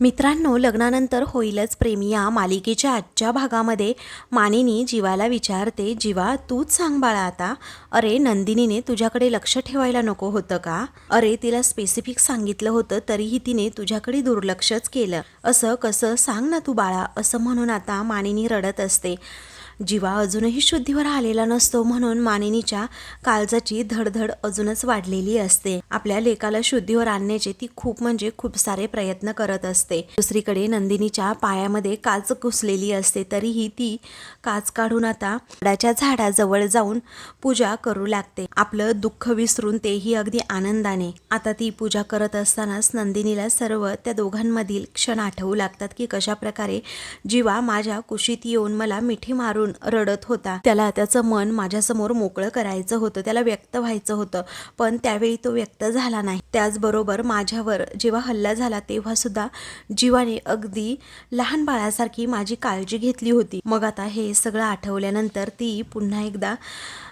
मित्रांनो लग्नानंतर होईलच प्रेम. या मालिकेच्या आजच्या भागामध्ये मानिनी जीवाला विचारते जीवा तूच सांग बाळा आता. अरे नंदिनीने तुझ्याकडे लक्ष ठेवायला नको होतं का? अरे तिला स्पेसिफिक सांगितलं होतं तरीही तिने तुझ्याकडे दुर्लक्षच केलं. असं कसं सांग ना तू बाळा असं म्हणून आता मानिनी रडत असते. जीवा अजूनही शुद्धीवर आलेला नसतो म्हणून मानिनीच्या काळजाची धडधड अजूनच वाढलेली असते. आपल्या लेकाला शुद्धीवर आणण्याचे ती खूप म्हणजे खूप सारे प्रयत्न करत असते. दुसरीकडे नंदिनीच्या पायामध्ये काच घुसलेली असते तरीही ती काच काढून आता वडाच्या झाडाजवळ जाऊन पूजा करू लागते. आपलं दुःख विसरून तेही अगदी आनंदाने. आता ती पूजा करत असतानाच नंदिनीला सर्व त्या दोघांमधील क्षण आठवू लागतात की कशा प्रकारे जीवा माझ्या कुशीत येऊन मला मिठी मारून रडत होता. त्याला त्याचं मन माझ्यासमोर मोकळं करायचं होतं त्याला व्यक्त व्हायचं होतं पण त्यावेळी तो व्यक्त झाला नाही. त्याचबरोबर माझ्यावर जेव्हा हल्ला झाला तेव्हा सुद्धा जीवाने अगदी लहान बाळासारखी माझी काळजी घेतली होती. मग आता हे सगळं आठवल्यानंतर ती पुन्हा एकदा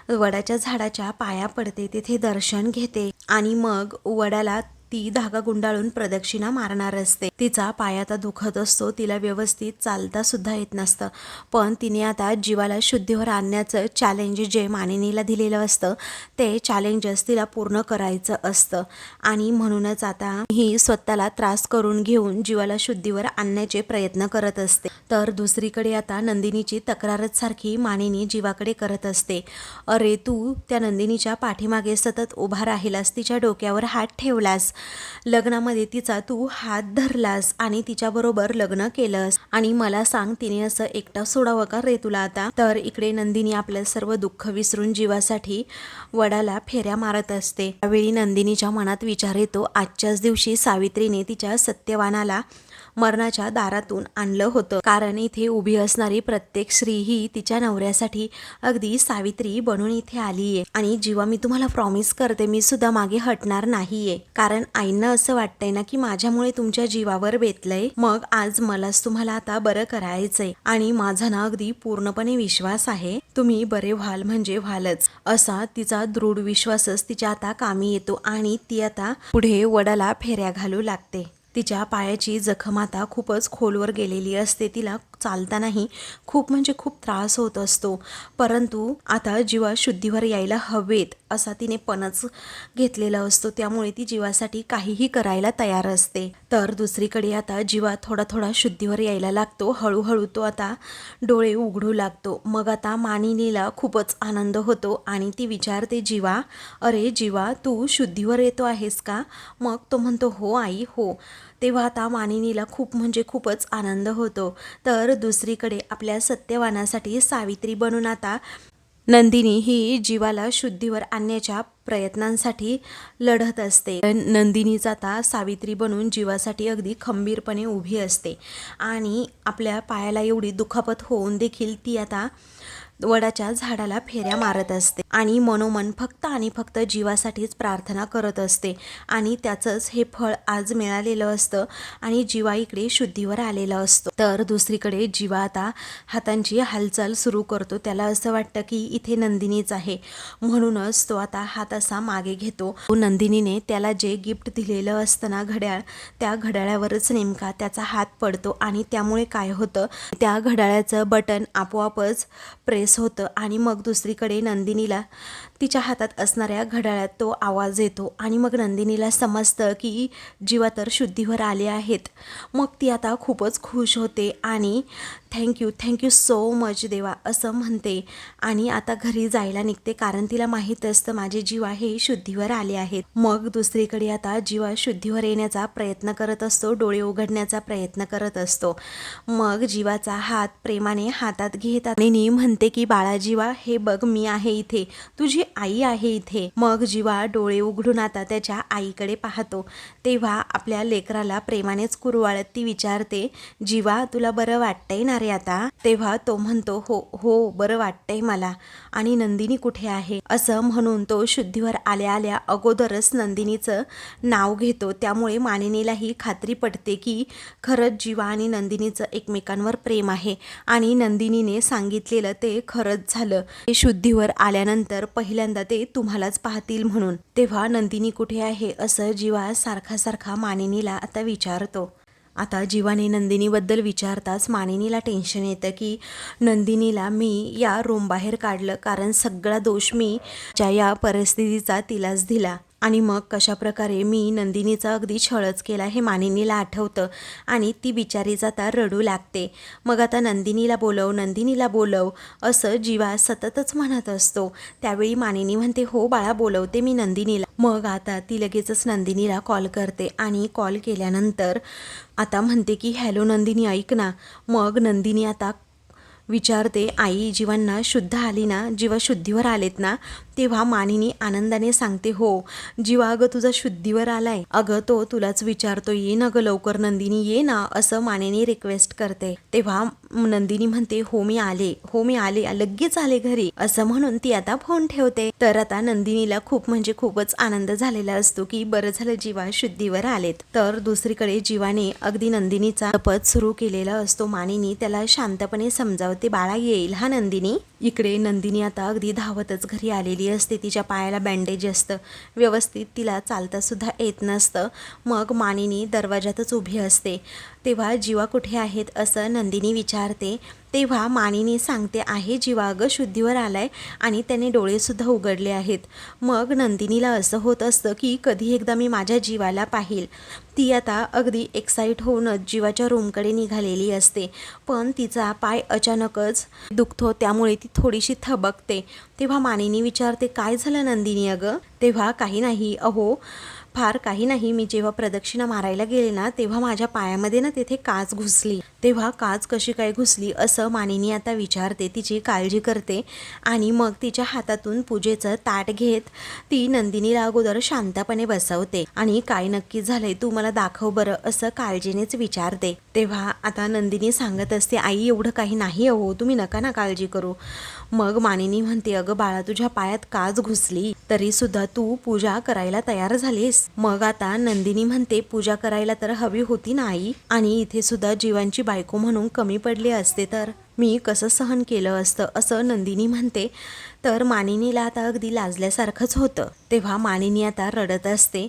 वडाच्या झाडाच्या पाया पडते तिथे दर्शन घेते आणि मग वडाला ती धागा गुंडाळून प्रदक्षिणा मारणार असते. तिचा पाय आता दुखत असतो तिला व्यवस्थित चालता सुद्धा येत नसतं. पण तिने आता जीवाला शुद्धीवर आणण्याचं चॅलेंज जे मानिनीला दिलेलं असतं ते चॅलेंजस तिला पूर्ण करायचं असतं. आणि म्हणूनच आता ही स्वतःला त्रास करून घेऊन जीवाला शुद्धीवर आणण्याचे प्रयत्न करत असते. तर दुसरीकडे आता नंदिनीची तक्रारच सारखी मानिनी जीवाकडे करत असते. अरे तू त्या नंदिनीच्या पाठीमागे सतत उभा राहिलास तिच्या डोक्यावर हात ठेवलास. लग्नामध्ये तिचा तू हात धरलास आणि तिच्याबरोबर लग्न केलंस. आणि मला सांग तिने असं एकटा सोडावं का रे तुला आता? तर इकडे नंदिनी आपलं सर्व दुःख विसरून जीवासाठी वडाला फेऱ्या मारत असते. त्यावेळी नंदिनीच्या मनात विचार येतो आजच्याच दिवशी सावित्रीने तिच्या सत्यवानाला मरणाच्या दारातून आणलं होतं. कारण इथे उभी असणारी प्रत्येक स्त्री ही तिच्या नवऱ्यासाठी अगदी सावित्री बनून इथे आलीये. आणि जेव्हा मी तुम्हाला प्रॉमिस करते मी सुद्धा मागे हटणार नाहीये. कारण आईंना असं वाटतंय ना की माझ्यामुळे तुमच्या जीवावर बेतलंय. मग आज मलाच तुम्हाला आता बरं करायचंय. आणि माझा ना अगदी पूर्णपणे विश्वास आहे. तुम्ही बरे व्हाल म्हणजे व्हालच. असा तिचा दृढ विश्वासच तिच्या आता कामी येतो. आणि ती आता पुढे वडाला फेऱ्या घालू लागते. तिच्या पायाची जखम आता खूपच खोलवर गेलेली असते. तिला चालतानाही खूप म्हणजे खूप त्रास होत असतो. परंतु आता जीवा शुद्धीवर यायला हवेत असा तिने पणच घेतलेला असतो. त्यामुळे ती जीवासाठी काहीही करायला तयार असते. तर दुसरीकडे आता जीवा थोडा थोडा शुद्धीवर यायला लागतो. हळूहळू तो आता डोळे उघडू लागतो. मग आता मानिनीला खूपच आनंद होतो आणि ती विचारते जीवा अरे जीवा तू शुद्धीवर येतो आहेस का? मग तो म्हणतो हो आई हो. तेव्हा आता मानिनीला खूप म्हणजे खूपच आनंद होतो. तर दुसरीकडे आपल्या सत्यवानासाठी सावित्री बनून आता नंदिनी ही जीवाला शुद्धीवर आणण्याच्या प्रयत्नांसाठी लढत असते. नंदिनीच आता सावित्री बनून जीवासाठी अगदी खंबीरपणे उभी असते. आणि आपल्या पायाला एवढी दुखापत होऊन देखील ती आता वडाच्या झाडाला फेऱ्या मारत असते आणि मनोमन फक्त आणि फक्त जीवासाठीच प्रार्थना करत असते आणि त्याचंच हे फळ आज मिळालेलं असतं आणि जीवा इकडे शुद्धीवर आलेला असतो. तर दुसरीकडे जीवा आता हातांची हालचाल सुरू करतो. त्याला असं वाटतं की इथे नंदिनीच आहे. म्हणूनच तो आता हात असा मागे घेतो. नंदिनीने त्याला जे गिफ्ट दिलेलं असतं ना घड्याळ त्या घड्याळावरच नेमका त्याचा हात पडतो आणि त्यामुळे काय होतं? त्या घड्याळाचं बटन आपोआपच प्रेस होतं आणि मग दुसरीकडे नंदिनीला तिच्या हातात असणाऱ्या घड्याळात तो आवाज येतो आणि मग नंदिनीला समजतं की जीवा तर शुद्धीवर आले आहेत. मग ती आता खूपच खुश होते आणि थँक्यू थँक्यू सो मच देवा असं म्हणते. आणि आता घरी जायला निघते कारण तिला माहीत असतं माझे जीवा हे शुद्धीवर आले आहेत. मग दुसरीकडे आता जीवा शुद्धीवर येण्याचा प्रयत्न करत असतो डोळे उघडण्याचा प्रयत्न करत असतो. मग जीवाचा हात प्रेमाने हातात घेत आणि म्हणते की बाळा जीवा हे बघ मी आहे इथे. तुझी आई आहे इथे. मग जीवा डोळे उघडून आता त्याच्या आईकडे पाहतो. तेव्हा आपल्या लेकराला प्रेमानेच कुरवाळत ती विचारते जीवा तुला बरं वाटतंय ना रे आता? तेव्हा तो म्हणतो हो हो बरं वाटतंय मला. आणि नंदिनी कुठे आहे? असं म्हणून तो शुद्धीवर आल्या आल्या अगोदरच नंदिनीचं नाव घेतो. त्यामुळे मानिनीलाही खात्री पडते की खरंच जीवा आणि नंदिनीचं एकमेकांवर प्रेम आहे. आणि नंदिनीने सांगितलेलं ते खरंच झालं. ते शुद्धीवर आल्यानंतर पहिल्यांदा ते तुम्हालाच पाहतील म्हणून. तेव्हा नंदिनी कुठे आहे असं जीवा सारखा सारखा मानिनीला आता विचारतो. आता जीवाने नंदिनीबद्दल विचारताच मानिनीला टेन्शन येतं की नंदिनीला मी या रूमबाहेर काढलं कारण सगळा दोष मी ज्या या परिस्थितीचा तिलाच दिला. आणि मग कशाप्रकारे मी नंदिनीचा अगदी छळच केला हे मानिनीला आठवतं आणि ती बिचारी जाता रडू लागते. मग आता नंदिनीला बोलव नंदिनीला बोलव असं जीवा सततच म्हणत असतो. त्यावेळी मानिनी म्हणते हो बाळा बोलवते मी नंदिनीला. मग आता ती लगेचच नंदिनीला कॉल करते आणि कॉल केल्यानंतर आता म्हणते की हॅलो नंदिनी ऐक ना. मग नंदिनी आता विचारते आई जीवांना शुद्ध आली ना? जीवा शुद्धीवर आलेत ना? तेव्हा मानिनी आनंदाने सांगते हो जीवा अगं तुझा शुद्धीवर आलाय. अगं तो तुलाच विचारतो ये ना गं लवकर नंदिनी ये ना असं मानिनी रिक्वेस्ट करते. तेव्हा नंदिनी म्हणते हो मी आले. हो मी आले. लगेच आले घरी. असं म्हणून ती आता फोन ठेवते. तर आता नंदिनीला खूप म्हणजे खूपच आनंद झालेला असतो की बरं झालं जीवा शुद्धीवर आलेत. तर दुसरीकडे जीवाने अगदी नंदिनीचा पद सुरू केलेला असतो. मानिनी त्याला शांतपणे समजावते बाळा येईल हा नंदिनी? इकडे नंदिनी आता अगदी धावतच घरी आलेली असते तिच्या पायाला बँडेज असतं. व्यवस्थित तिला चालतासुद्धा येत नसतं. मग मानिनी दरवाजातच उभी असते. तेव्हा जीवा कुठे आहेत असं नंदिनी विचारते. तेव्हा मानिनी सांगते आहे जीवा अगं शुद्धीवर आलाय आणि त्याने डोळेसुद्धा उघडले आहेत. मग नंदिनीला असं होत असतं की कधी एकदा मी माझ्या जीवाला पाहिल. ती आता अगदी एक्साईट होऊनच जीवाच्या रूमकडे निघालेली असते. पण तिचा पाय अचानकच दुखतो त्यामुळे ती थोडीशी थबकते. तेव्हा मानिनी विचारते काय झालं नंदिनी अगं? तेव्हा काही नाही अहो फार काही नाही. मी जेव्हा प्रदक्षिणा मारायला गेले ना तेव्हा माझ्या पायामध्ये ना तिथे काच घुसली. तेव्हा काच कशी काय घुसली असं मानिनी आता विचारते. तिची काळजी करते आणि मग तिच्या हातातून पूजेचं ताट घेत ती नंदिनीला अगोदर शांतपणे बसवते. आणि काय नक्की झालंय तू मला दाखव बरं असं काळजीनेच विचारते. तेव्हा आता नंदिनी सांगत असते आई एवढं काही नाही अहो. तुम्ही नका ना काळजी करू. मग मानिनी म्हणते अगं बाळा तुझ्या पायात काच घुसली. तरी सुद्धा तू पूजा करायला तयार झालीस. मग आता नंदिनी म्हणते पूजा करायला तर हवी होती ना आई? आणि इथे सुद्धा जीवांची बायको म्हणून कमी पडली असते तर? मी कसं सहन केलं असतं? असं नंदिनी म्हणते. तर मानिनीला आता अगदी लाजल्यासारखंच होतं. तेव्हा मानिनी आता रडत असते.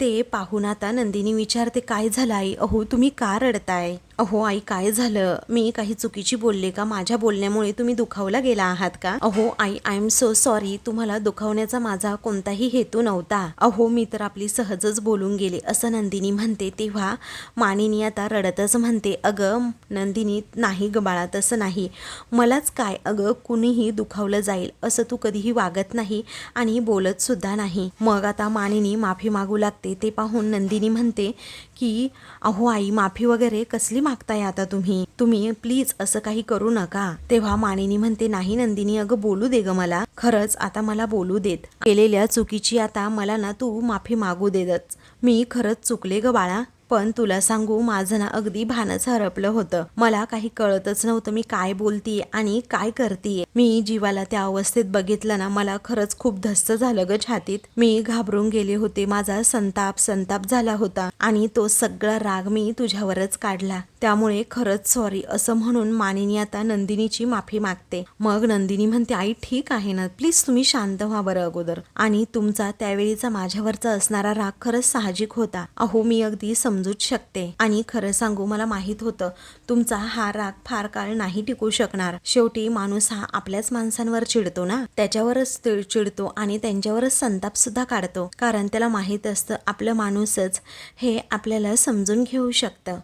ते पाहून आता नंदिनी विचारते काय झालं आई? अहो तुम्ही का रडताय? अहो आई काय झालं? मी काही चुकीची बोलले का? माझ्या बोलण्यामुळे तुम्ही दुखावला गेला आहात का? अहो आई आय एम सो सॉरी तुम्हाला दुखावण्याचा माझा कोणताही हेतू नव्हता. अहो मी तर आपली सहजच बोलून गेले असं नंदिनी म्हणते. तेव्हा मानिनी आता रडतच म्हणते अगं नंदिनी नाही ग तसं नाही. मलाच काय? अगं कुणीही दुखावलं जाईल असं तू कधीही वागत नाही आणि बोलत सुद्धा नाही. मग आता मानिनी माफी मागू लागते. ते पाहून नंदिनी म्हणते की अहो आई माफी वगैरे कसली मागताय आता तुम्ही? तुम्ही प्लीज असं काही करू नका. तेव्हा मानिनी म्हणते नाही नंदिनी अगं बोलू दे ग मला. खरंच आता मला बोलू देत. केलेल्या चुकीची आता मला ना तू माफी मागू देतच. मी खरंच चुकले ग बाळा. पण तुला सांगू माझं ना अगदी भानच हरपलं होतं. मला काही कळतच नव्हतं मी काय बोलतीये आणि काय करतीये. मी जीवाला त्या अवस्थेत बघितलं ना मला खरंच खूप धस्त झालं ग छातीत. मी घाबरून गेले होते माझा संताप संताप झाला होता आणि तो सगळा राग मी तुझ्यावरच काढला. त्यामुळे खरंच सॉरी असं म्हणून मानिनी आता नंदिनीची माफी मागते. मग नंदिनी म्हणते आई ठीक आहे ना प्लीज तुम्ही शांत व्हा बरं अगोदर. आणि तुमचा त्यावेळीचा माझ्यावरचा असणारा राग खरंच साहजिक होता. अहो मी अगदी समजूच शकते. आणि खरं सांगू मला माहीत होतं तुमचा हा राग फार काळ नाही टिकू शकणार. शेवटी माणूस हा आपल्याच माणसांवर चिडतो ना? त्याच्यावरच चिडतो आणि त्यांच्यावरच संताप सुद्धा काढतो. कारण त्याला माहीत असतं आपलं माणूसच हे आपल्याला समजून घेऊ शकतं.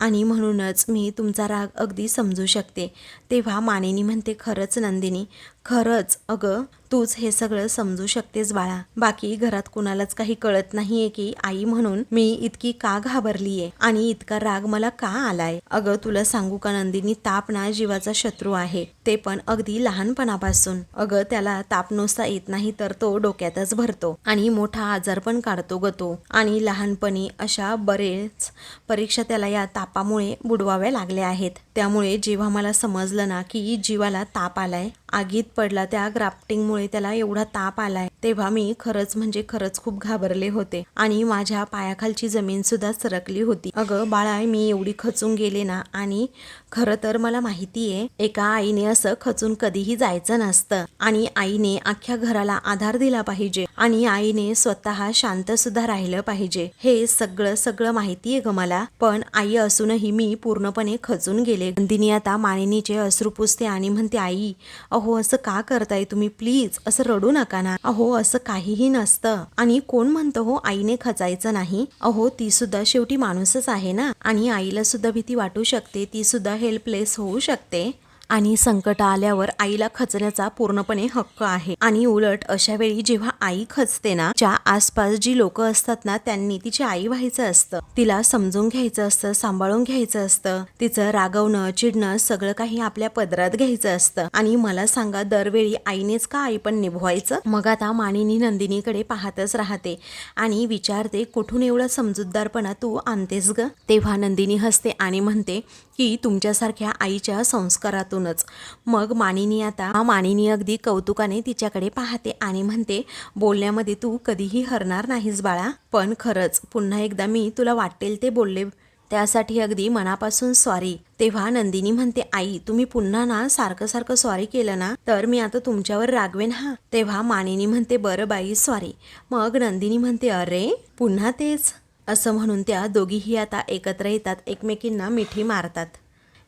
आणि म्हणूनच मी तुमचा राग अगदी समजू शकते. तेव्हा मानिनी म्हणते खरंच नंदिनी खरंच अगं तूच हे सगळं समजू शकतेस बाळा. बाकी घरात कुणालाच काही कळत नाहीये की आई म्हणून मी इतकी का घाबरलीये आणि इतका राग मला का आलाय? अगं तुला सांगू का नंदिनी ताप ना जीवाचा शत्रू आहे. ते पण अगदी लहानपणापासून. अगं त्याला ताप नुसता येत नाही तर तो डोक्यातच भरतो आणि मोठा आजार पण काढतो ग तो. आणि लहानपणी अशा बरेच परीक्षा त्याला या तापामुळे बुडवाव्या लागल्या आहेत. त्यामुळे जेव्हा मला समजलं ना की जीवाला ताप आलाय आगीत पडला त्या ग्राफ्टिंगमुळे त्याला एवढा ताप आलाय तेव्हा मी खरंच म्हणजे खरंच खूप घाबरले होते आणि माझ्या पायाखालची जमीन सुद्धा सरकली होती. अगं बाळा मी एवढी खचून गेले ना आणि खरं तर मला माहिती आहे एका आईने असं खचून कधीही जायचं नसतं. आणि आईने अख्ख्या घराला आधार दिला पाहिजे आणि आईने स्वतः शांत सुद्धा राहिलं पाहिजे. हे सगळं सगळं माहिती आहे ग मला. पण आई असूनही मी पूर्णपणे खचून गेले. नंदिनी आता मानिनीचे अश्रू पुसते आणि म्हणते आई अहो असं का करताय तुम्ही? प्लीज असं रडू नका ना. अहो असं काहीही नसतं. आणि कोण म्हणतो हो आईने खचायचं नाही. अहो ती सुद्धा शेवटी माणूसच आहे ना. आणि आईला सुद्धा भीती वाटू शकते. ती सुद्धा हेल्पलेस होऊ शकते आणि संकट आल्यावर आईला खचण्याचा पूर्णपणे हक्क आहे. आणि उलट अशा वेळी जेव्हा आई खचते ना ज्या आसपास जी लोक असतात ना त्यांनी तिची आई व्हायचं असतं. तिला समजून घ्यायचं असतं सांभाळून घ्यायचं असतं. तिचं रागवणं चिडणं सगळं काही आपल्या पदरात घ्यायचं असतं. आणि मला सांगा दरवेळी आईनेच का आई पण निभवायचं? मग आता मानिनी नंदिनीकडे पाहतच राहते. आणि विचारते कुठून एवढा समजूतदारपणा तू आणतेस ग? तेव्हा नंदिनी हसते आणि म्हणते की तुमच्यासारख्या आईच्या संस्कारातूनच. मग मानिनी आता मानिनी अगदी कौतुकाने तिच्याकडे पाहते आणि म्हणते बोलण्यामध्ये तू कधीही हरणार नाहीस बाळा. पण खरंच पुन्हा एकदा मी तुला वाटेल ते बोलले. त्यासाठी अगदी मनापासून सॉरी तेव्हा नंदिनी म्हणते आई तुम्ही पुन्हा ना सारखं सारखं सॉरी केलं ना तर मी आता तुमच्यावर रागवेन हा. तेव्हा मानिनी म्हणते बरं बाई सॉरी मग नंदिनी म्हणते अरे पुन्हा तेच. असं म्हणून त्या दोघीही आता एकत्र येतात. एकमेकींना मिठी मारतात.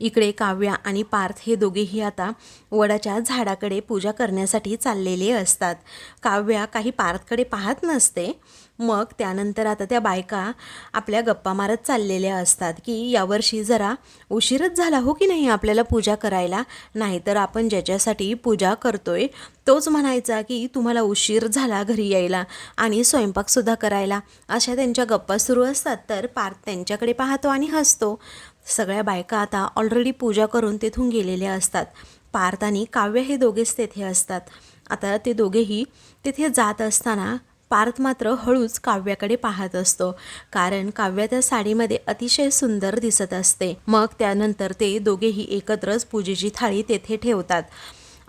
इकडे काव्या आणि पार्थ हे दोघेही आता वडाच्या झाडाकडे पूजा करण्यासाठी चाललेले असतात. काव्या काही पार्थकडे पाहत नसते. मग त्यानंतर आता त्या बायका आपल्या गप्पा मारत चाललेल्या असतात की यावर्षी जरा उशीरच झाला हो की नाही आपल्याला पूजा करायला? नाहीतर आपण ज्याच्यासाठी पूजा करतोय तोच म्हणायचा की तुम्हाला उशीर झाला घरी यायला आणि स्वयंपाकसुद्धा करायला. अशा त्यांच्या गप्पा सुरू असतात तर पार्थ त्यांच्याकडे पाहतो आणि हसतो. सगळ्या बायका आता ऑलरेडी पूजा करून तेथून गेलेल्या असतात. पार्थ आणि काव्य हे दोघेच तेथे असतात. आता ते दोघेही तिथे जात असताना पार्थ मात्र हळूच काव्याकडे पाहत असतो. कारण काव्य त्या साडीमध्ये अतिशय सुंदर दिसत असते. मग त्यानंतर ते दोघेही एकत्रच पूजेची थाळी तेथे ठेवतात.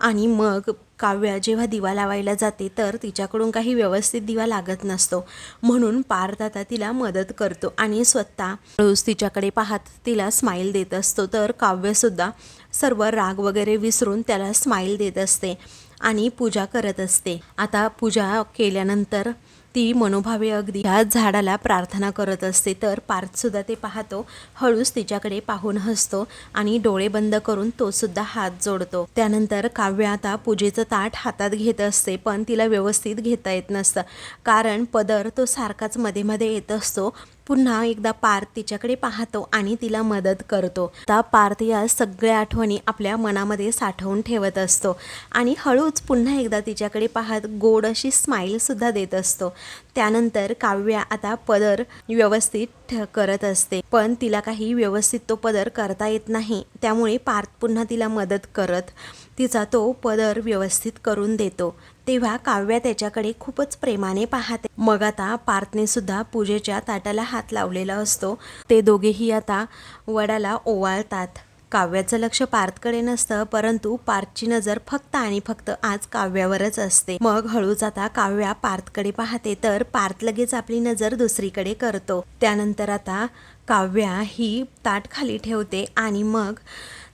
आणि मग काव्या जेव्हा दिवा लावायला जाते तर तिच्याकडून काही व्यवस्थित दिवा लागत नसतो. म्हणून पार्थ आता तिला मदत करतो आणि स्वतः रोज तिच्याकडे पाहत तिला स्माईल देत असतो. तर काव्यसुद्धा सर्व राग वगैरे विसरून त्याला स्माईल देत असते. आणि पूजा करत असते. आता पूजा केल्यानंतर ती मनोभावे अगदी ह्या झाडाला प्रार्थना करत असते. तर पार्थसुद्धा ते पाहतो. हळूच तिच्याकडे पाहून हसतो आणि डोळे बंद करून तो सुद्धा हात जोडतो. त्यानंतर काव्य आता पूजेचं ताट हातात घेत असते पण तिला व्यवस्थित घेता येत नसतं. कारण पदर तो सारखाच मध्ये मध्ये येत असतो. पुन्हा एकदा पार्थ तिच्याकडे पाहतो आणि तिला मदत करतो. आता पार्थ या सगळ्या आठवणी आपल्या मनामध्ये साठवून ठेवत असतो आणि हळूच पुन्हा एकदा तिच्याकडे पाहत गोड अशी स्माईल सुद्धा देत असतो. त्यानंतर काव्या आता पदर व्यवस्थित करत असते. पण तिला काही व्यवस्थित तो पदर करता येत नाही. त्यामुळे पार्थ पुन्हा तिला मदत करत तिचा तो पदर व्यवस्थित करून देतो. तेव्हा काव्या त्याच्याकडे खूपच प्रेमाने पाहते. मग आता पार्थने सुद्धा पूजेच्या ताटाला हात लावलेला असतो. ते दोघेही आता वडाला ओवाळतात. काव्याचं लक्ष पार्थकडे नसतं परंतु पार्थची नजर फक्त आणि फक्त आज काव्यावरच असते. मग हळूच आता काव्या पार्थकडे पाहते तर पार्थ लगेच आपली नजर दुसरीकडे करतो. त्यानंतर आता काव्या ही ताट खाली ठेवते आणि मग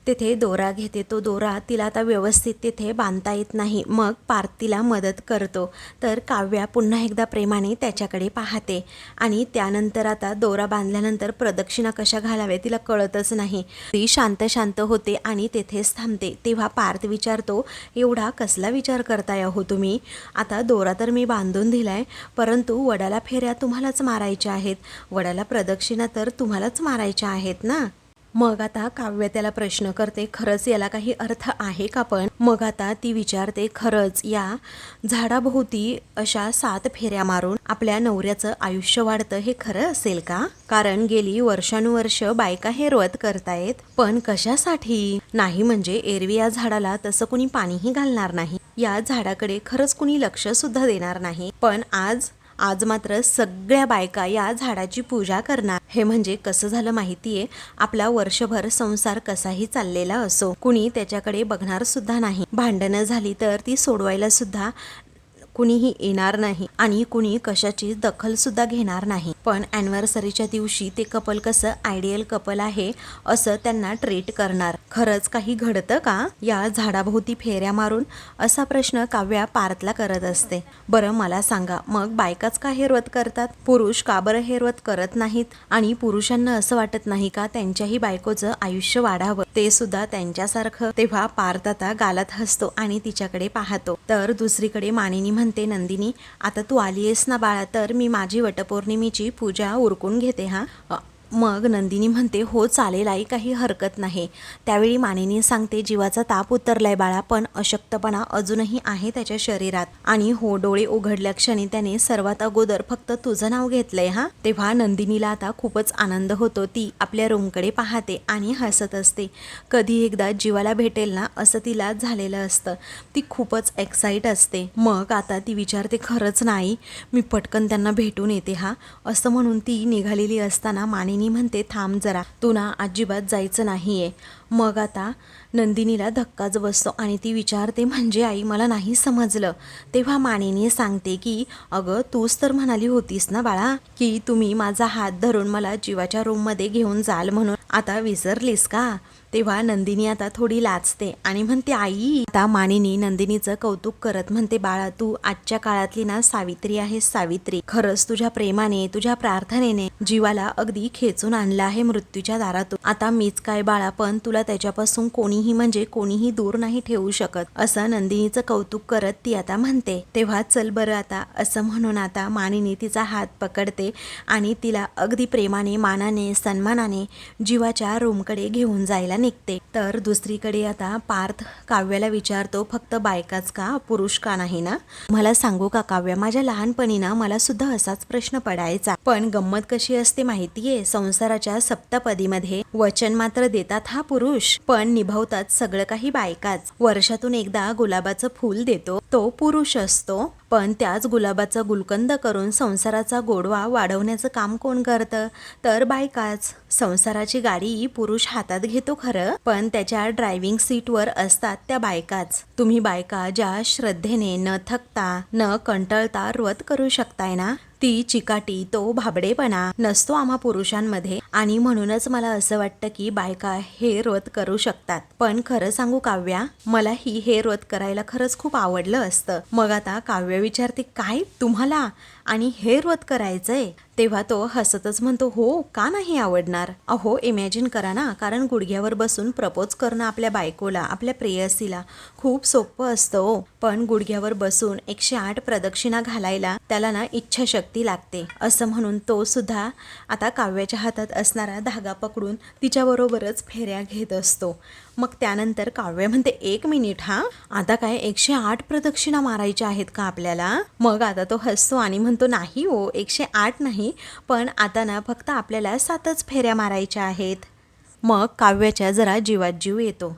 तेथे दोरा घेते. तो दोरा तिला आता व्यवस्थित तिथे बांधता येत नाही. मग पार्थ तिला मदत करतो. तर काव्या पुन्हा एकदा प्रेमाने त्याच्याकडे पाहते. आणि त्यानंतर आता दोरा बांधल्यानंतर प्रदक्षिणा कशा घालाव्या तिला कळतच नाही. ती शांत शांत होते आणि तेथेच थांबते. तेव्हा पार्थ विचारतो एवढा कसला विचार करताय हो तुम्ही? आता दोरा तर मी बांधून दिलाय परंतु वडाला फेऱ्या तुम्हालाच मारायच्या आहेत. वडाला प्रदक्षिणा तर तुम्हालाच मारायच्या आहेत ना? मग आता काव्य त्याला प्रश्न करते खरंच याला काही अर्थ आहे का पण? मग आता ती विचारते खरंच या झाडाभोवती अशा सात फेऱ्या मारून आपल्या नवऱ्याचं आयुष्य वाढतं हे खरं असेल का? कारण गेली वर्षानुवर्ष बायका हे व्रत करतायत. पण कशासाठी? नाही म्हणजे एरवी या झाडाला तसं कुणी पाणीही घालणार नाही. या झाडाकडे खरंच कुणी लक्ष सुद्धा देणार नाही. पण आज आज मात्र सगळ्या बायका या झाडाची पूजा करणार. हे म्हणजे कसं झालं माहितीये? आपला वर्षभर संसार कसाही चाललेला असो कुणी त्याच्याकडे बघणार सुद्धा नाही. भांडणं झाली तर ती सोडवायला सुद्धा कुणीही येणार नाही आणि कुणी कशाची दखल सुद्धा घेणार नाही. पण अॅनिव्हर्सरीच्या दिवशी ते कपल कसं आयडियल कपल आहे असं त्यांना ट्रीट करणार. खरंच काही घडतं का? या झाडाभोवती फेऱ्या मारून असा प्रश्न काव्या पार्थला करत असते. बरं मला सांगा मग बायकाच का हे व्रत करतात? पुरुष का बरं हे व्रत करत नाहीत? आणि पुरुषांना असं वाटत नाही का त्यांच्याही बायकोचं आयुष्य वाढावं? ते सुद्धा त्यांच्यासारखं. तेव्हा पार्थ आता गालात हसतो आणि तिच्याकडे पाहतो. तर दुसरीकडे मानिनी म्हणते नंदिनी आता तू आली आहेस ना बाळा तर मी माझी वटपौर्णिमेची पूजा उरकून घेते हा? मग नंदिनी म्हणते हो चालेल आई काही हरकत नाही. त्यावेळी मानिनी सांगते जीवाचा ताप उतरलाय बाळा पण अशक्तपणा अजूनही आहे त्याच्या शरीरात. आणि हो डोळे उघडल्या क्षणी त्याने सर्वात अगोदर फक्त तुझं नाव घेतलंय हा? तेव्हा नंदिनीला आता खूपच आनंद होतो. ती आपल्या रूमकडे पाहते आणि हसत असते. कधी एकदा जीवाला भेटेल ना असं तिला झालेलं असतं. ती खूपच एक्साईट असते. मग आता ती विचारते खरंच नाही मी पटकन त्यांना भेटून येते हा? असं म्हणून ती निघालेली असताना मानिनी म्हणते थांब जरा तुला अजिबात जायचं नाहीये. मग आता नंदिनीला धक्काच बसतो आणि ती विचारते म्हणजे आई मला नाही समजलं. तेव्हा मानिनी सांगते की अगं तूच तर म्हणाली होतीस ना बाळा की तुम्ही माझा हात धरून मला जीवाच्या रूममध्ये घेऊन जाल म्हणून. आता विसरलीस का? तेव्हा नंदिनी आता थोडी लाजते आणि म्हणते आई आता मानिनी नंदिनीचं कौतुक करत म्हणते बाळा तू आजच्या काळातली ना सावित्री आहेस सावित्री. खरंच तुझ्या प्रेमाने तुझ्या प्रार्थनेने जीवाला अगदी खेचून आणलं आहे मृत्यूच्या दारातून. आता मीच काय बाळा पण तुला त्याच्यापासून कोणीही म्हणजे कोणीही दूर नाही ठेवू शकत. असं नंदिनीचं कौतुक करत ती आता म्हणते तेव्हा चल बरं आता. असं म्हणून आता मानिनी तिचा हात पकडते आणि तिला अगदी प्रेमाने मानाने सन्मानाने जीवाच्या रूमकडे घेऊन जायला निघते. तर दुसरीकडे आता पार्थ काव्याला विचारतो फक्त बायकाच का? पुरुष का नाही ना? मला सांगू का काव्या? माझ्या लहानपणी ना मला सुद्धा असाच प्रश्न पडायचा. पण गंमत कशी असते माहितीये? संसाराच्या सप्तपदीमध्ये वचन मात्र देतात हा पुरुष. पण निभावतात सगळं काही बायकाच. वर्षातून एकदा गुलाबाचं फूल देतो. तो पुरुष असतो. पण त्याच गुलाबाचा गुलकंद करून संसाराचा गोडवा वाढवण्याचं काम कोण करतं? तर बायकाच. संसाराची गाडी पुरुष हातात घेतो खरं पण त्याच्या ड्रायव्हिंग सीटवर असतात त्या बायकाच. तुम्ही बायका ज्या श्रद्धेने न थकता न कंटाळता व्रत करू शकताय ना? ती चिकाटी तो भाबडेपणा नसतो आम्हा पुरुषांमध्ये. आणि म्हणूनच मला असं वाटतं की बायका हे व्रत करू शकतात. पण खरं सांगू काव्या मला ही हे व्रत करायला खरंच खूप आवडलं असतं. मग आता काव्य विचारते काय? तुम्हाला आणि हे व्रत करायचंय. तेव्हा तो हसतच म्हणतो हो का नाही आवडणार? अहो इमॅजिन करा ना कारण गुडघ्यावर बसून प्रपोज करणं आपल्या बायकोला आपल्या प्रेयसीला खूप सोपं असतं हो. पण गुडघ्यावर बसून एकशे आठ प्रदक्षिणा घालायला त्याला ना इच्छाशक्ती लागते. असं म्हणून तो सुद्धा आता काव्याच्या हातात असणारा धागा पकडून तिच्याबरोबरच फेऱ्या घेत असतो. मग त्यानंतर काव्य म्हणते एक मिनिट हा? आता काय एकशे आठ प्रदक्षिणा मारायच्या आहेत का आपल्याला? मग आता तो हसतो आणि म्हणतो नाही हो एकशे आठ नाही पण आता ना फक्त आपल्याला सातच फेऱ्या मारायच्या आहेत. मग काव्याच्या जरा जीवात जीव येतो.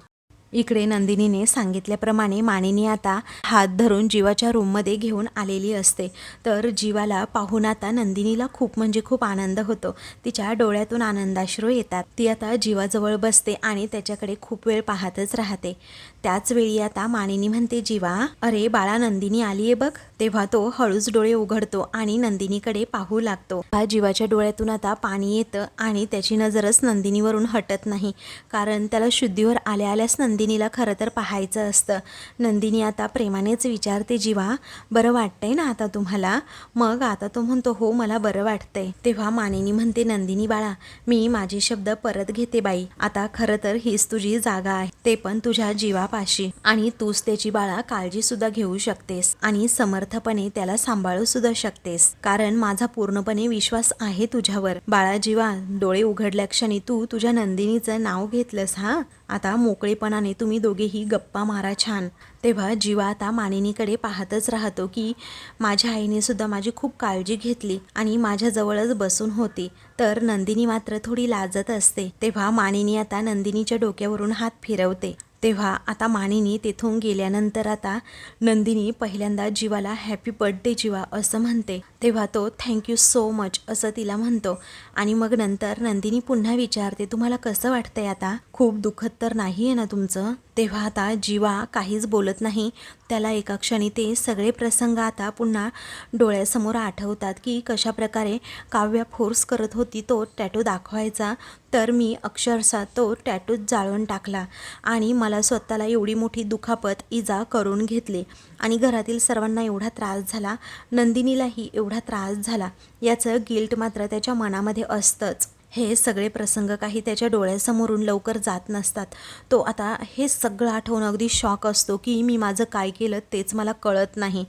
इकडे नंदिनीने सांगितल्याप्रमाणे मानिनी आता हात धरून जीवाच्या रूममध्ये घेऊन आलेली असते. तर जीवाला पाहून आता नंदिनीला खूप म्हणजे खूप आनंद होतो. तिच्या डोळ्यातून आनंदाश्रू येतात. ती आता जीवाजवळ बसते आणि त्याच्याकडे खूप वेळ पाहतच राहते. त्याच वेळी आता मानिनी म्हणते जीवा अरे बाळा नंदिनी आलीये बघ. तेव्हा तो हळूच डोळे उघडतो आणि नंदिनीकडे पाहू लागतो. हा जीवाच्या डोळ्यातून आता पाणी येतं आणि त्याची नजरच नंदिनीवरून हटत नाही. कारण त्याला शुद्धीवर आल्या आल्यास नंदिनीला खरं तर पाहायचं असतं. नंदिनी आता प्रेमानेच विचारते जीवा बरं वाटतंय ना आता तुम्हाला? मग आता तो म्हणतो हो मला बरं वाटतंय. तेव्हा मानिनी म्हणते नंदिनी बाळा मी माझे शब्द परत घेते बाई. आता खरं तर हीच तुझी जागा आहे. ते पण तुझ्या पाशी. आणि तूच त्याची बाळा काळजी सुद्धा घेऊ शकतेस आणि समर्थपणे त्याला सांभाळू सुद्धा शकतेस. कारण माझा पूर्णपणे विश्वास आहे तुझ्यावर. बाळा जीवा डोळे उघडल्या क्षणी तू तुझ्या नंदिनीचं नाव घेतलंस हा? आता मोकळेपणाने तुम्ही दोघेही गप्पा मारा छान. तेव्हा जीवा आता मानिनीकडे पाहतच राहतो की माझ्या आईने सुद्धा माझी खूप काळजी घेतली आणि माझ्याजवळच बसून होती. तर नंदिनी मात्र थोडी लाजत असते. तेव्हा मानिनी आता नंदिनीच्या डोक्यावरून हात फिरवते. तेव्हा आता मानिनी तेथून गेल्यानंतर आता नंदिनी पहिल्यांदा जीवाला हॅपी बर्थडे जीवा असं म्हणते. तेव्हा तो थँक्यू सो मच असं तिला म्हणतो. आणि मग नंतर नंदिनी पुन्हा विचारते तुम्हाला कसं वाटतंय आता? खूप दुखत तर नाही आहे ना तुमचं? तेव्हा आता जीवा काहीच बोलत नाही. त्याला एका क्षणी ते सगळे प्रसंग आता पुन्हा डोळ्यासमोर आठवतात की कशा प्रकारे काव्य फोर्स करत होती तो टॅटू दाखवायचा. तर मी अक्षरशः तो टॅटू जाळून टाकला. आणि मला स्वतःला एवढी मोठी दुखापत इजा करून घेतली. आणि घरातील सर्वांना एवढा त्रास झाला नंदिनीलाही एवढा त्रास झाला. याचं गिल्ट मात्र त्याच्या मनामध्ये असतंच. हे सगळे प्रसंग काही त्याच्या डोळ्यासमोरून लवकर जात नसतात. तो आता हे सगळं आठवून अगदी शॉक असतो की मी माझं काय केलं तेच मला कळत नाही.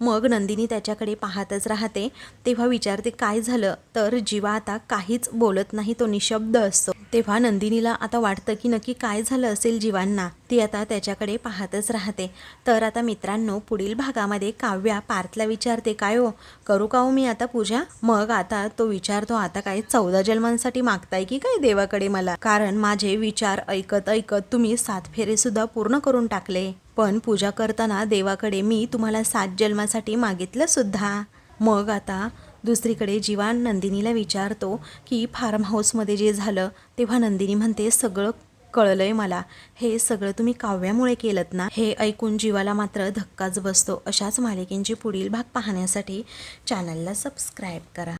मग नंदिनी त्याच्याकडे पाहतच राहते. तेव्हा विचारते काय झालं? तर जीवा आता काहीच बोलत नाही तो निशब्द असतो. तेव्हा नंदिनीला आता वाटतं की नक्की काय झालं असेल जीवांना ती आता त्याच्याकडे पाहतच राहते. तर आता मित्रांनो पुढील भागामध्ये काव्या पार्थला विचारते काय हो करू का हो मी आता पूजा? मग आता तो विचारतो आता काय चौदा जन्मांसाठी मागताय की काय देवाकडे मला? कारण माझे विचार ऐकत ऐकत तुम्ही सात फेरे सुद्धा पूर्ण करून टाकले. पण पूजा करताना देवाकडे मी तुम्हाला सात जन्मासाठी मागितलं सुद्धा. मग आता दुसरीकडे जीवा नंदिनीला विचारतो की फार्म हाऊसमध्ये जे झालं तेव्हा नंदिनी म्हणते सगळं कळलंय मला. हे सगळं तुम्ही काव्यामुळे केलं ना? हे ऐकून जीवाला मात्र धक्काच बसतो. अशाच मालिकेंची पुढील भाग पाहण्यासाठी चॅनलला सबस्क्राईब करा.